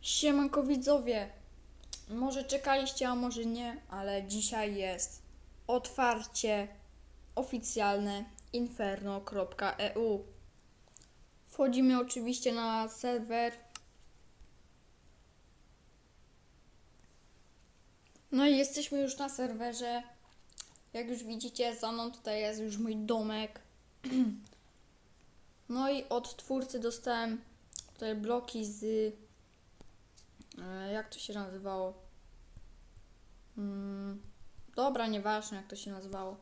Siemanko widzowie, może czekaliście, a może nie, ale dzisiaj jest otwarcie oficjalne inferno.eu. Wchodzimy oczywiście na serwer. No i jesteśmy już na serwerze. Jak już widzicie, za mną tutaj jest już mój domek. No i od twórcy dostałem tutaj bloki z Jak to się nazywało? Mm, dobra, nieważne jak to się nazywało.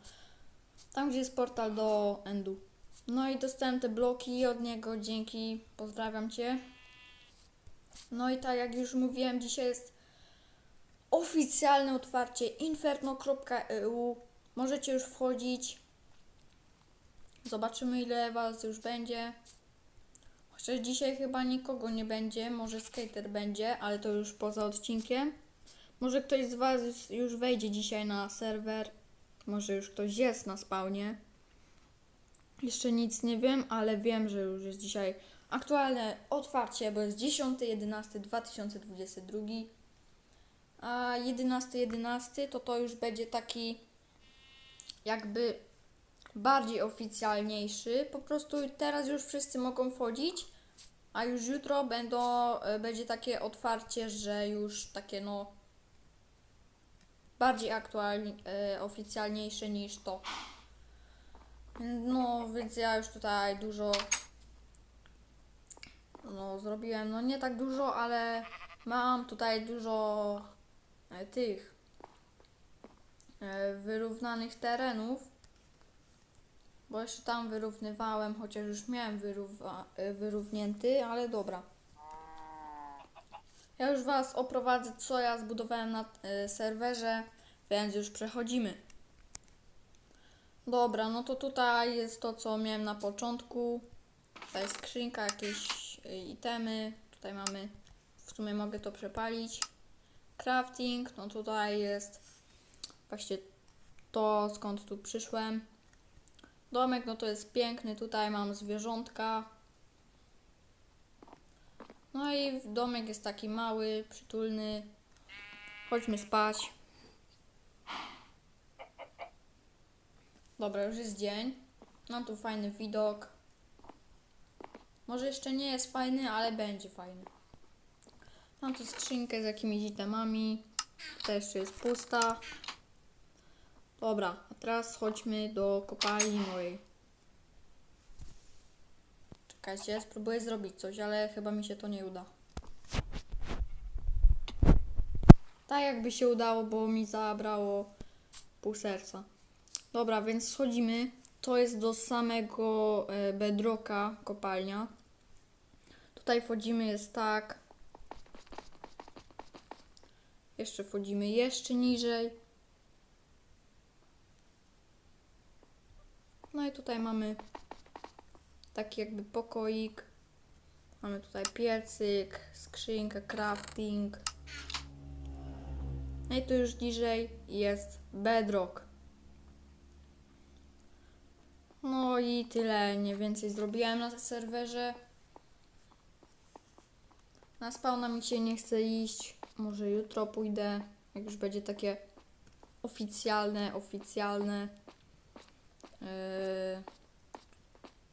Tam, gdzie jest portal do Endu. No i dostałem te bloki od niego, dzięki, pozdrawiam Cię. No i tak jak już mówiłem, dzisiaj jest oficjalne otwarcie inferno.eu. Możecie już wchodzić. Zobaczymy ile Was już będzie. Chociaż dzisiaj chyba nikogo nie będzie, może skater będzie, ale to już poza odcinkiem. Może ktoś z Was już wejdzie dzisiaj na serwer. Może już ktoś jest na spawnie. Jeszcze nic nie wiem, ale wiem, że już jest dzisiaj aktualne otwarcie, bo jest 10.11.2022. A 11.11 to to już będzie taki jakby bardziej oficjalniejszy. Po prostu teraz już wszyscy mogą wchodzić, a już jutro będą, e, będzie takie otwarcie, że już takie no bardziej aktualnie, oficjalniejsze niż to. No, więc ja już tutaj dużo no zrobiłem, no nie tak dużo, ale mam tutaj dużo e, tych e, wyrównanych terenów. Bo jeszcze tam wyrównywałem, chociaż już miałem wyrówna, y, wyrównięty, ale dobra. Ja już Was oprowadzę, co ja zbudowałem na y, serwerze, więc już przechodzimy. Dobra, no to tutaj jest to, co miałem na początku. Tutaj jest skrzynka, jakieś y, itemy. Tutaj mamy, w sumie mogę to przepalić. Crafting, no tutaj jest właśnie to, skąd tu przyszłem. Domek, no to jest piękny, tutaj mam zwierzątka. No i domek jest taki mały, przytulny. Chodźmy spać. Dobra, już jest dzień. Mam tu fajny widok. Może jeszcze nie jest fajny, ale będzie fajny. Mam tu skrzynkę z jakimiś itemami. Tutaj jeszcze jest pusta. Dobra, a teraz chodźmy do kopalni mojej. Czekajcie, spróbuję zrobić coś, ale chyba mi się to nie uda. Tak jakby się udało, bo mi zabrało pół serca. Dobra, więc schodzimy. To jest do samego e, bedrocka kopalnia. Tutaj wchodzimy, jest tak. Jeszcze wchodzimy jeszcze niżej. No i tutaj mamy taki jakby pokoik. Mamy tutaj piecyk, skrzynkę, crafting. No i tu już niżej jest bedrock. No i tyle, nie więcej zrobiłem na serwerze. Na spawna mi się nie chce iść. Może jutro pójdę, jak już będzie takie oficjalne, oficjalne. Yy,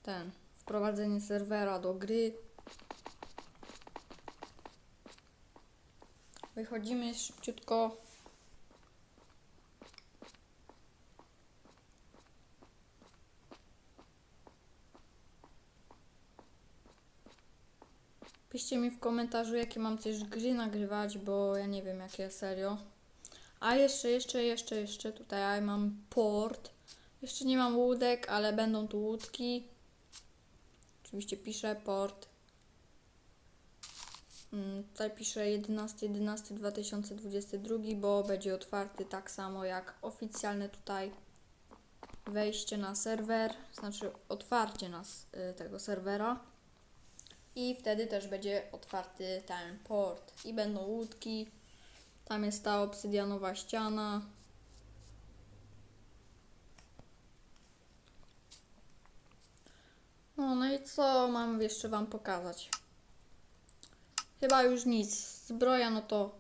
ten wprowadzenie serwera do gry. Wychodzimy szybciutko. Piszcie mi w komentarzu, jakie mam też gry nagrywać, bo ja nie wiem, jakie serio. A jeszcze, jeszcze, jeszcze, jeszcze tutaj mam port. Jeszcze nie mam łódek, ale będą tu łódki. Oczywiście piszę port. Mm, Tutaj piszę 11.11.2022, bo będzie otwarty tak samo jak oficjalne tutaj wejście na serwer, znaczy otwarcie nas y, tego serwera. I wtedy też będzie otwarty ten port i będą łódki. Tam jest ta obsydianowa ściana. No, no i co mam jeszcze Wam pokazać? Chyba już nic. Zbroja, no to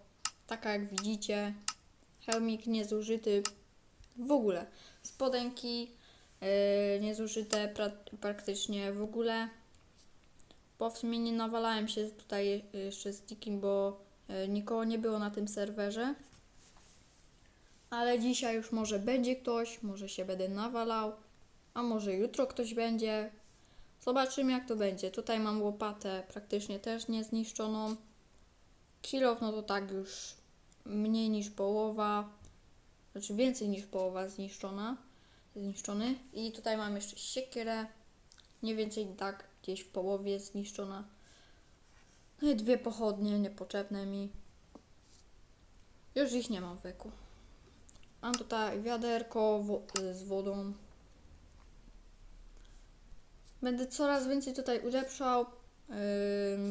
taka jak widzicie. Hełmik niezużyty w ogóle. Spodenki yy, niezużyte pra- praktycznie w ogóle. Bo w sumie nie nawalałem się tutaj jeszcze z nikim, bo yy, nikogo nie było na tym serwerze. Ale dzisiaj już może będzie ktoś, może się będę nawalał, a może jutro ktoś będzie. Zobaczymy jak to będzie. Tutaj mam łopatę praktycznie też niezniszczoną. Kilof no to tak już mniej niż połowa, znaczy więcej niż połowa zniszczona, zniszczony. I tutaj mam jeszcze siekierę, mniej więcej tak gdzieś w połowie zniszczona. No i dwie pochodnie niepotrzebne mi. Już ich nie mam w weku. Mam tutaj wiaderko wo- z wodą. Będę coraz więcej tutaj ulepszał.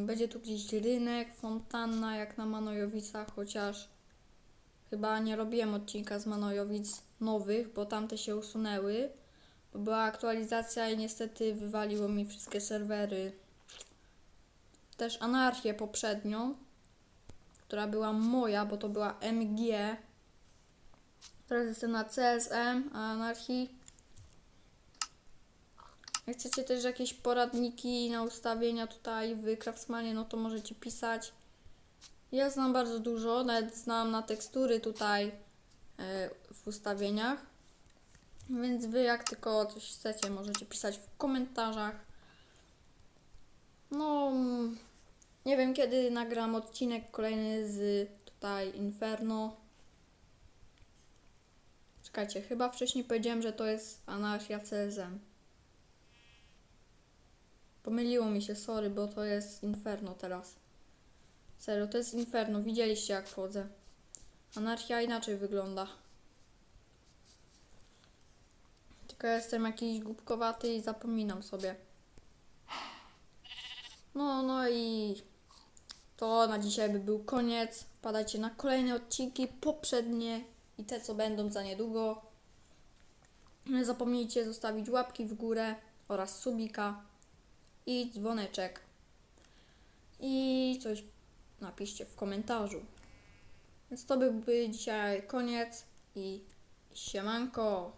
Będzie tu gdzieś rynek, fontanna jak na Manojowicach, chociaż chyba nie robiłem odcinka z Manojowic nowych, bo tamte się usunęły. Bo była aktualizacja i niestety wywaliło mi wszystkie serwery. Też anarchię poprzednią, która była moja, bo to była MG. Teraz jestem na CSM, a anarchii. Jak chcecie też jakieś poradniki na ustawienia tutaj w Craftsmanie, no to możecie pisać. Ja znam bardzo dużo, nawet znam na tekstury tutaj e, w ustawieniach. Więc wy jak tylko coś chcecie, możecie pisać w komentarzach. No, mm, nie wiem kiedy nagram odcinek kolejny z tutaj Inferno. Czekajcie, chyba wcześniej powiedziałem, że to jest Anarchia CSM. Pomyliło mi się, sorry, bo to jest Inferno teraz. Serio, to jest Inferno, widzieliście jak wchodzę. Anarchia inaczej wygląda. Tylko jestem jakiś głupkowaty i zapominam sobie. No, no i to na dzisiaj by był koniec. Padajcie na kolejne odcinki, poprzednie i te, co będą za niedługo. Nie zapomnijcie zostawić łapki w górę oraz subika i dzwoneczek. I coś napiszcie w komentarzu. Więc to byłby dzisiaj koniec i siemanko.